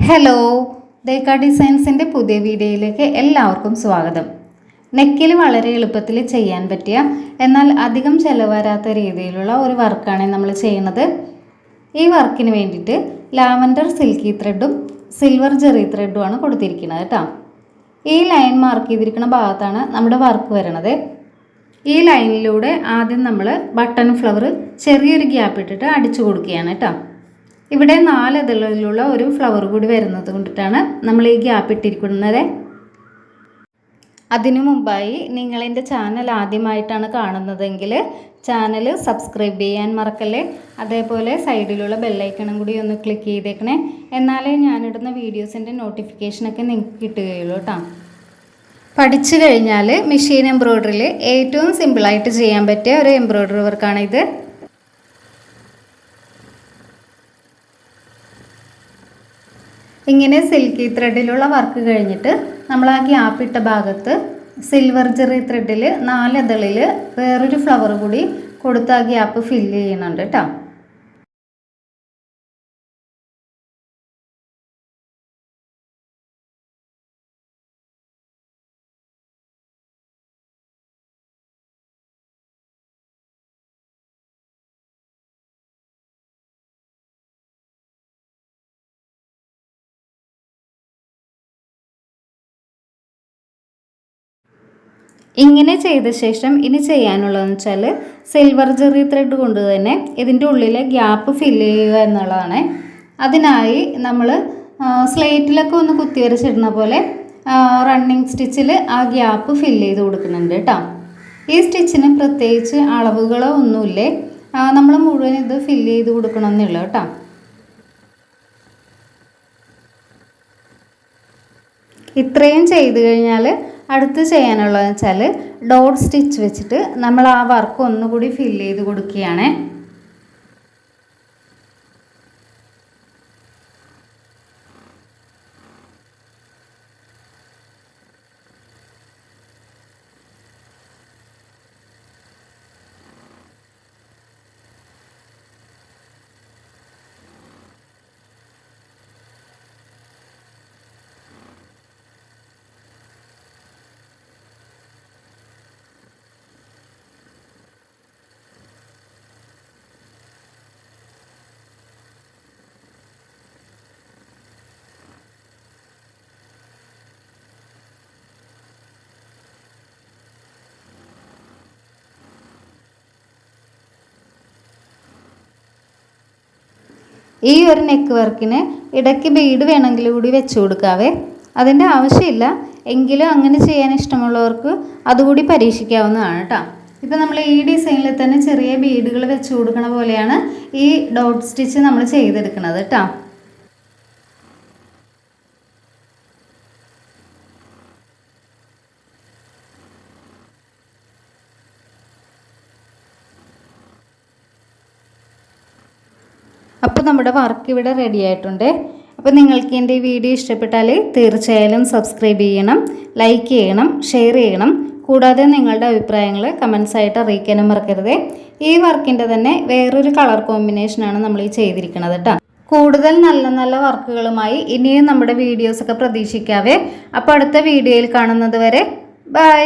Hello ദേക്ക ഡിസൈൻസിന്റെ പുതിയ വീഡിയോയിലേക്ക് എല്ലാവർക്കും സ്വാഗതം. നെക്കിൽ വളരെ എളുപ്പത്തിൽ ചെയ്യാൻ പറ്റിയ എന്നാൽ അധികം ചിലവരാത്ത രീതിയിലുള്ള ഒരു വർക്കാണ് നമ്മൾ ചെയ്യുന്നത്. ഈ വർക്കിന് വേണ്ടിയിട്ട് ലാവൻഡർ സിൽക്കി ത്രെഡും സിൽവർ ജെറി ത്രെഡുമാണ് കൊടുത്തിരിക്കുന്നത് കേട്ടോ. ഈ ലൈൻ മാർക്ക് ചെയ്തിരിക്കുന്ന ഭാഗത്താണ് നമ്മുടെ വർക്ക് വരണത് ഈ ലൈനിലൂടെ ആദ്യം നമ്മൾ ബട്ടൺ ഫ്ലവർ ചെറിയൊരു ഗ്യാപ്പ് ഇട്ടിട്ട് അടിച്ചു കൊടുക്കുകയാണ് കേട്ടോ. ഇവിടെ നാല് ഇതളിലുള്ള ഒരു ഫ്ലവർ കൂടി വരുന്നത് കൊണ്ടിട്ടാണ് നമ്മൾ ഈ ഗ്യാപ്പ് ഇട്ടിരിക്കുന്നത്. അതിനു മുമ്പായി നിങ്ങൾ എന്റെ ചാനൽ ആദ്യമായിട്ടാണ് കാണുന്നതെങ്കിൽ ചാനൽ സബ്സ്ക്രൈബ് ചെയ്യാൻ മറക്കല്ലേ? അതേപോലെ സൈഡിലുള്ള ബെല്ലൈക്കണം കൂടി ഒന്ന് ക്ലിക്ക് ചെയ്തേക്കണേ. എന്നാലേ ഞാനിടുന്ന വീഡിയോസിന്റെ നോട്ടിഫിക്കേഷനൊക്കെ നിങ്ങൾക്ക് കിട്ടുകയുള്ളൂ കേട്ടോ. പഠിച്ചു കഴിഞ്ഞാൽ മെഷീൻ എംബ്രോയ്ഡറിയിൽ ഏറ്റവും സിമ്പിളായിട്ട് ചെയ്യാൻ പറ്റിയ ഒരു എംബ്രോയ്ഡറി വർക്കാണ് ഇത് ഇങ്ങനെ സിൽക്കി ത്രെഡിലുള്ള വർക്ക് കഴിഞ്ഞിട്ട് നമ്മൾ ആ ഗ്യാപ്പിട്ട ഭാഗത്ത് സിൽവർ ജെറി ത്രെഡിൽ നാലതളിൽ വേറൊരു ഫ്ലവർ കൂടി കൊടുത്ത് ആ ഗ്യാപ്പ് ഫില്ല് ചെയ്യുന്നുണ്ട് കേട്ടോ ഇങ്ങനെ ചെയ്ത ശേഷം ഇനി ചെയ്യാനുള്ളതെന്ന് വെച്ചാൽ സിൽവർ ജെറി ത്രെഡ് കൊണ്ട് തന്നെ ഇതിന്റെ ഉള്ളിലെ ഗ്യാപ്പ് ഫില്ല് ചെയ്യുക എന്നുള്ളതാണ്. അതിനായി നമ്മൾ സ്ലേറ്റിലൊക്കെ ഒന്ന് കുത്തി വരച്ചിടുന്ന പോലെ റണ്ണിങ് സ്റ്റിച്ചിൽ ആ ഗ്യാപ്പ് ഫില്ല് ചെയ്ത് കൊടുക്കുന്നുണ്ട് കേട്ടോ. ഈ സ്റ്റിച്ചിന് പ്രത്യേകിച്ച് അളവുകളോ ഒന്നുമില്ലേ? നമ്മൾ മുഴുവൻ ഇത് ഫില്ല് ചെയ്ത് കൊടുക്കണമെന്നുള്ളൂ കേട്ടോ. ഇത്രയും ചെയ്ത് കഴിഞ്ഞാൽ അടുത്ത് ചെയ്യാനുള്ളതെന്ന് വെച്ചാൽ ഡോട്ട് സ്റ്റിച്ച് വെച്ചിട്ട് നമ്മൾ ആ വർക്ക് ഒന്നുകൂടി ഫില്ല് ചെയ്ത് കൊടുക്കുകയാണ്. ഈ ഒരു നെക്ക് വർക്കിന് ഇടയ്ക്ക് ബീഡ് വേണമെങ്കിൽ കൂടി വെച്ച് കൊടുക്കാവേ. അതിന്റെ ആവശ്യമില്ല. എങ്കിലും അങ്ങനെ ചെയ്യാൻ ഇഷ്ടമുള്ളവർക്ക് അതുകൂടി പരീക്ഷിക്കാവുന്നതാണ് കേട്ടോ. ഇപ്പം നമ്മൾ ഈ ഡിസൈനിൽ തന്നെ ചെറിയ ബീഡുകൾ വെച്ച് കൊടുക്കണ പോലെയാണ് ഈ ഡോട്ട് സ്റ്റിച്ച് നമ്മൾ ചെയ്തെടുക്കുന്നത് കേട്ടോ. അപ്പോൾ നമ്മുടെ വർക്ക് ഇവിടെ റെഡി ആയിട്ടുണ്ട്. അപ്പോൾ നിങ്ങൾക്ക് എന്റെ വീഡിയോ ഇഷ്ടപ്പെട്ടാൽ തീർച്ചയായും സബ്സ്ക്രൈബ് ചെയ്യണം ലൈക്ക് ചെയ്യണം ഷെയർ ചെയ്യണം. കൂടാതെ നിങ്ങളുടെ അഭിപ്രായങ്ങൾ കമൻസ് ആയിട്ട് അറിയിക്കാനും മറക്കരുത്. ഈ വർക്കിന്റെ തന്നെ വേറൊരു കളർ കോമ്പിനേഷനാണ് നമ്മൾ ഈ ചെയ്തിരിക്കുന്നത് കേട്ടോ കൂടുതൽ നല്ല നല്ല വർക്കുകളുമായി ഇനിയും നമ്മുടെ വീഡിയോസൊക്കെ പ്രതീക്ഷിക്കാവേ. അപ്പോൾ അടുത്ത വീഡിയോയിൽ കാണുന്നത് വരെ ബൈ